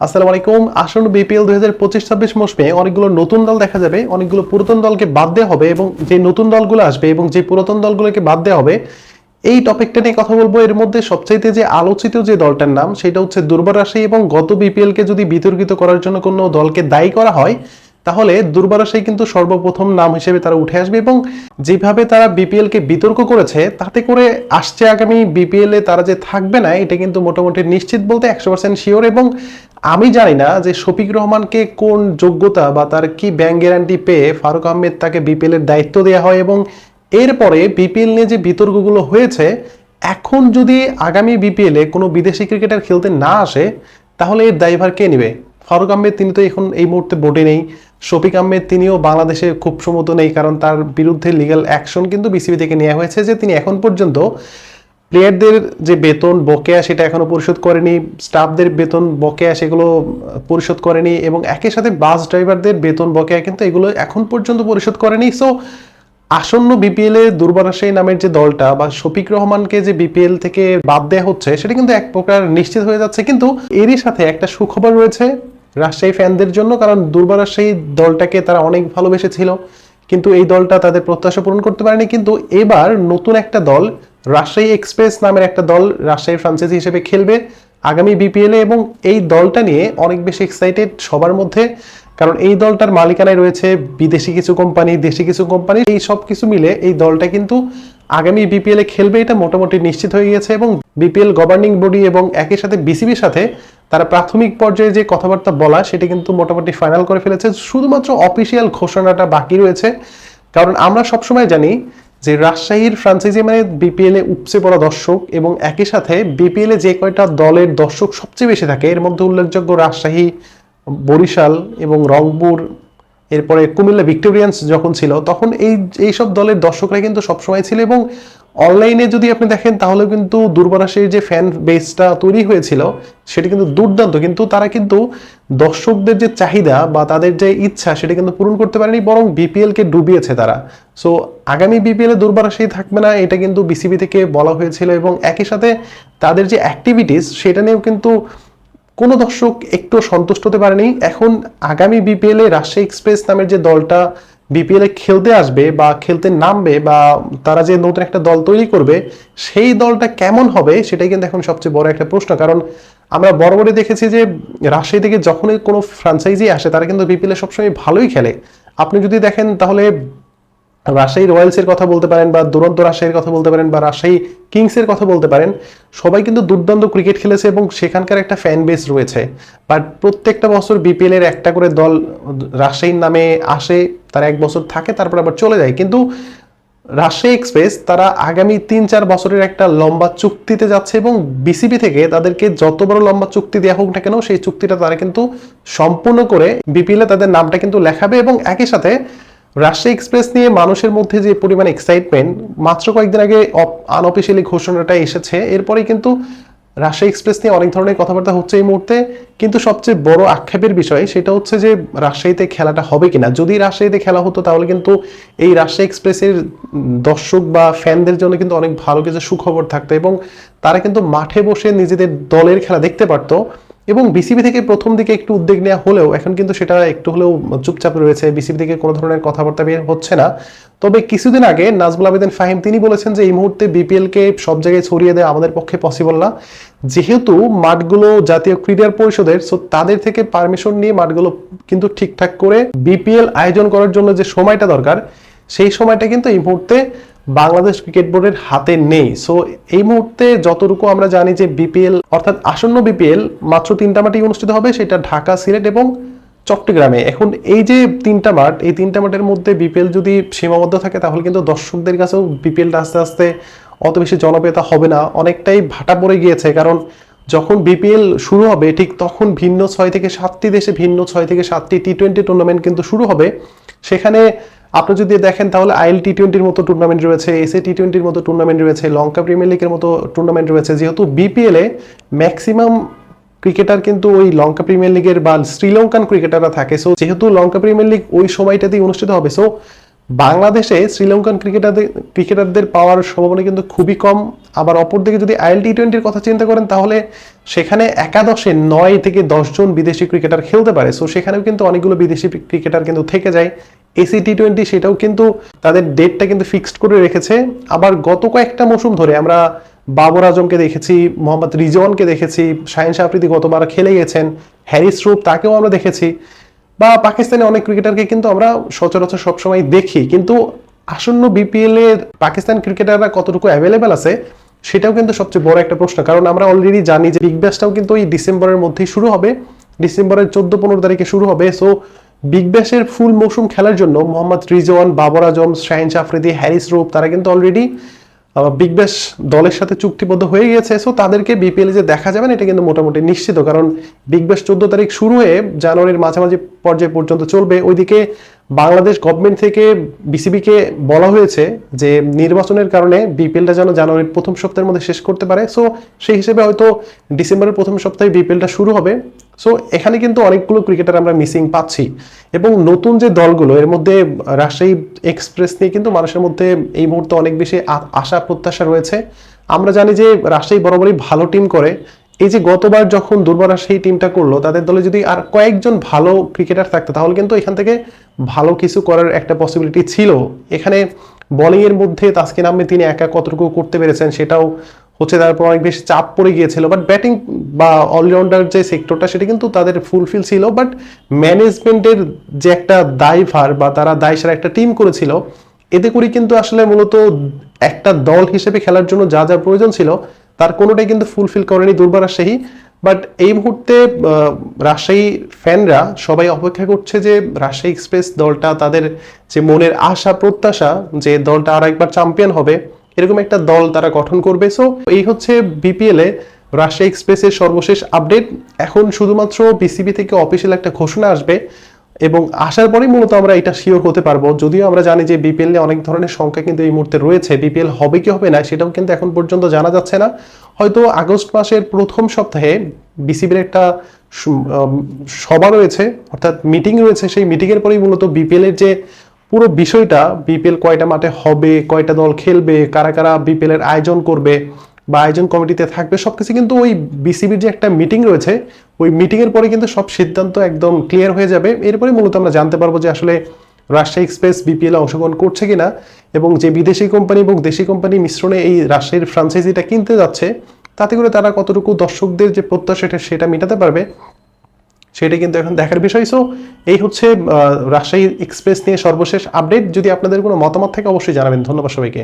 আসসালামু আলাইকুম। আসন্ন বিপিএল দুই হাজার পঁচিশ ছাব্বিশ মৌসুমে অনেকগুলো নতুন দল দেখা যাবে। অনেকগুলো পুরাতন দলকে বাদ দেওয়া হবে এবং যে নতুন দলগুলো আসবে এবং যে পুরাতন দলগুলোকে বাদ দেওয়া হবে, এই টপিকটা নিয়ে কথা বলব। এর মধ্যে সবচাইতে যে আলোচিত যে দলটার নাম, সেটা হচ্ছে দুর্বার রাশি এবং গত বিপিএল কে যদি বিতর্কিত করার জন্য কোনো দলকে দায়ী করা হয় তাহলে দুর্বার রাজশাহী কিন্তু সর্বপ্রথম নাম হিসেবে তারা উঠে আসবে এবং যেভাবে তারা বিপিএল কে বিতর্ক করেছে, তাতে করে আসছে আগামী বিপিএল তারা যে থাকবে না, এটা কিন্তু মোটামুটি নিশ্চিত বলতে একশো পার্সেন্ট শিওর এবং আমি জানি না যে শফিক রহমানকে কোন যোগ্যতা বা তার কি ব্যাংক গ্যারান্টি পেয়ে ফারুক আহমেদ তাকে বিপিএল এর দায়িত্ব দেওয়া হয় এবং এরপরে বিপিএল নিয়ে যে বিতর্কগুলো হয়েছে, এখন যদি আগামী বিপিএল কোনো বিদেশি ক্রিকেটার খেলতে না আসে, তাহলে এর দায়ভার কে নেবে? ফারুক আহমেদ, তিনি তো এখন এই মুহূর্তে বোর্ডে নেই। শফিক আহমেদ তিনিও বাংলাদেশে খুব সম্মত নেই, কারণ তার বিরুদ্ধে লিগ্যাল অ্যাকশন কিন্তু বিসিবি থেকে নেওয়া হয়েছে যে তিনি এখন পর্যন্ত প্লেয়ারদের যে বেতন, বকেয়া সেটা এখনও পরিশোধ করেনি স্টাফদের বেতন, বকেয়া সেগুলো পরিশোধ করেনি এবং একই সাথে বাস ড্রাইভারদের বেতন, বকেয়া কিন্তু এগুলো এখন পর্যন্ত পরিশোধ করেনি। সো আসন্ন বিপিএল এ দুর্বারাশাহী নামের যে দলটা বা শফিক রহমানকে যে বিপিএল থেকে বাদ দেওয়া হচ্ছে, সেটা কিন্তু এক প্রকার নিশ্চিত হয়ে যাচ্ছে। কিন্তু এরই সাথে একটা সুখবর রয়েছে রাজশাহী ফ্যানদের জন্য, কারণ দুর্বার রাজশাহী দলটাকে তারা অনেক ভালোবেসেছিল, কিন্তু এই দলটা তাদের প্রত্যাশা পূরণ করতে পারেনি। কিন্তু এবার নতুন একটা দল, রাজশাহী এক্সপ্রেস নামের একটা দল রাজশাহী ফ্রাঞ্চাইজি হিসেবে খেলবে আগামী বিপিএল এবং এই দলটা নিয়ে অনেক বেশি এক্সাইটেড সবার মধ্যে, কারণ এই দলটার মালিকানায় রয়েছে বিদেশি কিছু কোম্পানি দেশি কিছু কোম্পানি এই সব কিছু মিলে এই দলটা কিন্তু আগামী বিপিএল খেলবে, এটা মোটামুটি নিশ্চিত হয়ে গেছে এবং বিপিএল গভর্নিং বডি এবং একই সাথে বিসিবির সাথে তারা প্রাথমিক পর্যায়ে যে কথাবার্তা বলা, সেটা কিন্তু মোটামুটি ফাইনাল করে ফেলেছে। শুধুমাত্র অফিসিয়াল ঘোষণাটা বাকি রয়েছে। কারণ আমরা সবসময় জানি যে রাজশাহীর ফ্রাঞ্চাইজি মানে বিপিএল উপচে পড়া দর্শক এবং একই সাথে বিপিএলে যে কয়টা দলের দর্শক সবচেয়ে বেশি থাকে, এর মধ্যে উল্লেখযোগ্য রাজশাহী, বরিশাল এবং রংপুর, এরপরে কুমিল্লা ভিক্টোরিয়ান্স যখন ছিল, তখন এই, এইসব দলের দর্শকরা কিন্তু সবসময় ছিল এবং অনলাইনে যদি আপনি দেখেন, তাহলে কিন্তু দুর্বারাসের যে ফ্যান বেসটা তৈরি হয়েছিল, সেটা কিন্তু দুর্দান্ত। কিন্তু তারা কিন্তু দর্শকদের যে চাহিদা বা তাদের যে ইচ্ছা, সেটা কিন্তু পূরণ করতে পারেনি, বরং বিপিএল কে ডুবিয়েছে তারা। সো আগামী বিপিএল দুর্বারাসেই থাকবে না, এটা কিন্তু বিসিবি থেকে বলা হয়েছিল, এবং একই সাথে তাদের যে অ্যাক্টিভিটিস সেটা নিয়েও কিন্তু কোনো দর্শক একটু সন্তুষ্ট হতে পারেনি। এখন আগামী বিপিএল রাজশাহী এক্সপ্রেস নামের যে দলটা বিপিএল খেলতে আসবে বা খেলতে নামবে বা তারা যে নতুন একটা দল তৈরি করবে, সেই দলটা কেমন হবে সেটাই কিন্তু এখন সবচেয়ে বড় একটা প্রশ্ন। কারণ আমরা বরাবরই দেখেছি যে রাজশাহী থেকে যখনই কোনো ফ্রাঞ্চাইজি আসে, তারা কিন্তু বিপিএল এ সবসময় ভালোই খেলে। আপনি যদি দেখেন তাহলে রাজশাহী রয়্যালসের কথা বলতে পারেন বা দুরন্ত রাজশাহীর কথা বলতে পারেন বা রাজশাহী কিংসের কথা বলতে পারেন, সবাই কিন্তু দুর্দান্ত ক্রিকেট খেলেছে এবং সেখানকার একটা ফ্যান বেস রয়েছে। বাট প্রত্যেকটা বছর বিপিএল এর একটা করে দল রাজশাহীর নামে আসে, তারা এক বছর থাকে, তারপর আবার চলে যায়। কিন্তু রাজশাহী এক্সপ্রেস তারা আগামী তিন চার বছরের একটা লম্বা চুক্তিতে যাচ্ছে এবং বিসিবি থেকে তাদেরকে যত বড় লম্বা চুক্তি দেওয়া হোক না কেন, সেই চুক্তিটা তারা কিন্তু সম্পূর্ণ করে বিপিএল তাদের নামটা কিন্তু লেখাবে এবং একই সাথে রাজশাহী এক্সপ্রেস নিয়ে মানুষের মধ্যে যে পরিমাণ এক্সাইটমেন্ট মাত্র কয়েকদিন আগে আনঅফিসিয়ালি ঘোষণাটা এসেছে। এরপরে কিন্তু রাজশাহী এক্সপ্রেস নিয়ে অনেক ধরনের কথাবার্তা হচ্ছে এই মুহূর্তে। কিন্তু সবচেয়ে বড় আক্ষেপের বিষয় সেটা হচ্ছে যে রাজশাহীতে খেলাটা হবে কিনা। যদি রাজশাহীতে খেলা হতো, তাহলে কিন্তু এই রাজশাহী এক্সপ্রেসের দর্শক বা ফ্যানদের জন্য কিন্তু অনেক ভালো কিছু সুখবর থাকতো এবং তারা কিন্তু মাঠে বসে নিজেদের দলের খেলা দেখতে পারতো। এবং বিসিবি থেকে প্রথম দিকে একটু উদ্যোগ নেওয়া হলেও এখন কিন্তু সেটা একটু হলেও চুপচাপ রয়েছে। বিসিবি থেকে কোনো ধরনের কথাবার্তা বের হচ্ছে না। তবে কিছুদিন আগে নাজমুল আবেদিন ফাহিম তিনি বলেছেন যে, এই মুহূর্তে বিপিএল কে সব জায়গায় ছড়িয়ে দেওয়া আমাদের পক্ষে পসিবল না। যেহেতু মাঠগুলো জাতীয় ক্রীড়ার পরিষদের সো তাদের থেকে পারমিশন নিয়ে মাঠগুলো কিন্তু ঠিকঠাক করে বিপিএল আয়োজন করার জন্য যে সময়টা দরকার, সেই সময়টা কিন্তু এই মুহূর্তে বাংলাদেশ ক্রিকেট বোর্ডের হাতে নেই। সো এই মুহূর্তে যতটুকু আমরা জানি যে বিপিএল অর্থাৎ আসন্ন বিপিএল মাত্র তিনটা মাঠেই অনুষ্ঠিত হবে, সেটা ঢাকা, সিলেট এবং চট্টগ্রামে। এখন এই যে তিনটা মাঠ, এই তিনটা মাঠের মধ্যে বিপিএল যদি সীমাবদ্ধ থাকে, তাহলে কিন্তু দর্শকদের কাছেও বিপিএলটা আস্তে আস্তে অত বেশি জনপ্রিয়তা হবে না। অনেকটাই ভাটা পড়ে গিয়েছে, কারণ যখন বিপিএল শুরু হবে, ঠিক তখন ভিন্ন ছয় থেকে সাতটি দেশে ভিন্ন ছয় থেকে সাতটি টি টোয়েন্টি টুর্নামেন্ট কিন্তু শুরু হবে। সেখানে আপনি যদি দেখেন তাহলে আইএল টি টোয়েন্টির মতো টুর্নামেন্ট রয়েছে, এসএ টি টোয়েন্টির মতো টুর্নামেন্ট রয়েছে, লঙ্কা প্রিমিয়ার লিগের মতো টুর্নামেন্ট রয়েছে। যেহেতু বিপিএলে ম্যাক্সিমাম ক্রিকেটার কিন্তু ওই লঙ্কা প্রিমিয়ার লিগের বা শ্রীলঙ্কান ক্রিকেটাররা থাকে। সো যেহেতু লঙ্কা প্রিমিয়ার লিগ ওই সময়টাতেই অনুষ্ঠিত হবে সো বাংলাদেশে শ্রীলঙ্কান ক্রিকেটারদের ক্রিকেটারদের পাওয়ার সম্ভাবনা কিন্তু খুবই কম। আবার অপরদিকে যদি আইএল টি টোয়েন্টির কথা চিন্তা করেন, তাহলে সেখানে একাদশে নয় থেকে দশজন বিদেশি ক্রিকেটার খেলতে পারে। সো সেখানেও কিন্তু অনেকগুলো বিদেশি ক্রিকেটার কিন্তু থেকে যায়। এসি টি টোয়েন্টি সেটাও কিন্তু তাদের ডেটটা কিন্তু ফিক্সড করে রেখেছে। আবার গত কয়েকটা মৌসুম ধরে আমরা বাবর আজমকে দেখেছি, মোহাম্মদ রিজওয়ানকে দেখেছি, শাহিন আফ্রিদি গতবার খেলে গেছেন, হ্যারিস রুপ তাকেও আমরা দেখেছি বা পাকিস্তানে অনেক ক্রিকেটারকে কিন্তু আমরা সচরাচর সবসময় দেখি। কিন্তু আসন্ন বিপিএল এর পাকিস্তান ক্রিকেটাররা কতটুকু অ্যাভেলেবেল আছে, সেটাও কিন্তু সবচেয়ে বড় একটা প্রশ্ন। কারণ আমরা অলরেডি জানি যে বিগ ব্যাশটাও কিন্তু এই ডিসেম্বরের মধ্যেই শুরু হবে। ডিসেম্বরের চোদ্দ পনেরো তারিখে শুরু হবে। সো বিগ ব্যাশের ফুল মৌসুম খেলার জন্য মোহাম্মদ রিজওয়ান, বাবর আজম, শাহিন আফ্রিদি হ্যারিস রুপ, তারা কিন্তু অলরেডি বিগ ব্যাশ দলের সাথে চুক্তিবদ্ধ হয়ে গিয়েছে। সো তাদেরকে বিপিএল যে দেখা যাবে না, এটা কিন্তু মোটামুটি নিশ্চিত। কারণ বিগ ব্যাশ চোদ্দ তারিখ শুরু হয়ে জানুয়ারির মাঝামাঝি পর্যায়ে পর্যন্ত চলবে। ওইদিকে বাংলাদেশ গভর্নমেন্ট থেকে বিসিবিকে বলা হয়েছে যে, নির্বাচনের কারণে বিপিএলটা যেন জানুয়ারির প্রথম সপ্তাহের মধ্যে শেষ করতে পারে। সো সেই হিসেবে হয়তো ডিসেম্বরের প্রথম সপ্তাহে বিপিএলটা শুরু হবে। সো এখানে কিন্তু অনেকগুলো ক্রিকেটার আমরা মিসিং পাচ্ছি। এবং নতুন যে দলগুলো, এর মধ্যে রাজশাহী এক্সপ্রেস নিয়ে কিন্তু মানুষের মধ্যে এই মুহূর্তে অনেক বেশি আশা, প্রত্যাশা রয়েছে। আমরা জানি যে রাজশাহী বরাবরই ভালো টিম করে। এই যে গতবার যখন দুর্বার রাজশাহী টিমটা করল, তাদের দলে যদি আর কয়েকজন ভালো ক্রিকেটার থাকতো, তাহলে কিন্তু এখান থেকে ভালো কিছু করার একটা পসিবিলিটি ছিল। এখানে বোলিং এর মধ্যে তাসকিন আহমেদ তিনি একা কতটুকু করতে পেরেছেন, সেটাও হচ্ছে তারপর অনেক বেশি চাপ পড়ে গিয়েছিল বাট ব্যাটিং বা অলরাউন্ডার যে সেক্টরটা সেটা কিন্তু তাদের ফুলফিল ছিল বাট ম্যানেজমেন্টের যে একটা দায়ভার বা তারা দায়সার একটা টিম করেছিল, এতে করে কিন্তু আসলে মূলত একটা দল হিসেবে খেলার জন্য যা যা প্রয়োজন ছিল, তার কোনোটাই কিন্তু ফুলফিল করেনি দুর্বার রাজশাহী বাট এই মুহূর্তে রাজশাহী ফ্যানরা সবাই অপেক্ষা করছে যে রাজশাহী এক্সপ্রেস দলটা তাদের যে মনের আশা প্রত্যাশা যে দলটা আর একবার চ্যাম্পিয়ন হবে এরকম একটা দল তারা গঠন করবে। সো এই হচ্ছে বিপিএল রাজশাহী এক্সপ্রেসের সর্বশেষ আপডেট এখন শুধুমাত্র বিসিবি থেকে অফিসিয়াল একটা ঘোষণা আসবে এবং আসার পরেই মূলত আমরা এটা শিওর হতে পারব। যদিও আমরা জানি যে বিপিএল এ অনেক ধরনের সংখ্যা কিন্তু এই মুহূর্তে রয়েছে। বিপিএল হবে কি হবে না সেটাও কিন্তু এখন পর্যন্ত জানা যাচ্ছে না। হয়তো আগস্ট মাসের প্রথম সপ্তাহে বিসিবির একটা সভা রয়েছে, অর্থাৎ মিটিং রয়েছে। সেই মিটিং এর পরেই মূলত বিপিএল এর যে পুরো বিষয়টা বিপিএল কয়টা মাঠে হবে, কয়টা দল খেলবে, কারা কারা বিপিএল এর আয়োজন করবে বা আয়োজন কমিটিতে থাকবে, সবকিছু কিন্তু ওই বিসিবির যে একটা মিটিং রয়েছে, ওই মিটিং এর পরে কিন্তু সব সিদ্ধান্ত একদম ক্লিয়ার হয়ে যাবে। এরপরে মূলত আমরা জানতে পারব যে আসলে রাজশাহী এক্সপ্রেস বিপিএল অংশগ্রহণ করছে কিনা এবং যে বিদেশি কোম্পানি এবং দেশি কোম্পানি মিশ্রণে এই রাজশাহীর ফ্রাঞ্চাইজিটা কিনতে যাচ্ছে, তাতে করে তারা কতটুকু দর্শকদের যে প্রত্যাশাটা সেটা মেটাতে পারবে। সেটা কিন্তু এখন দেখার বিষয়। সো এই হচ্ছে রাজশাহী এক্সপ্রেস নিয়ে সর্বশেষ আপডেট যদি আপনাদের কোনো মতামত থাকে, অবশ্যই জানাবেন। ধন্যবাদ সবাইকে।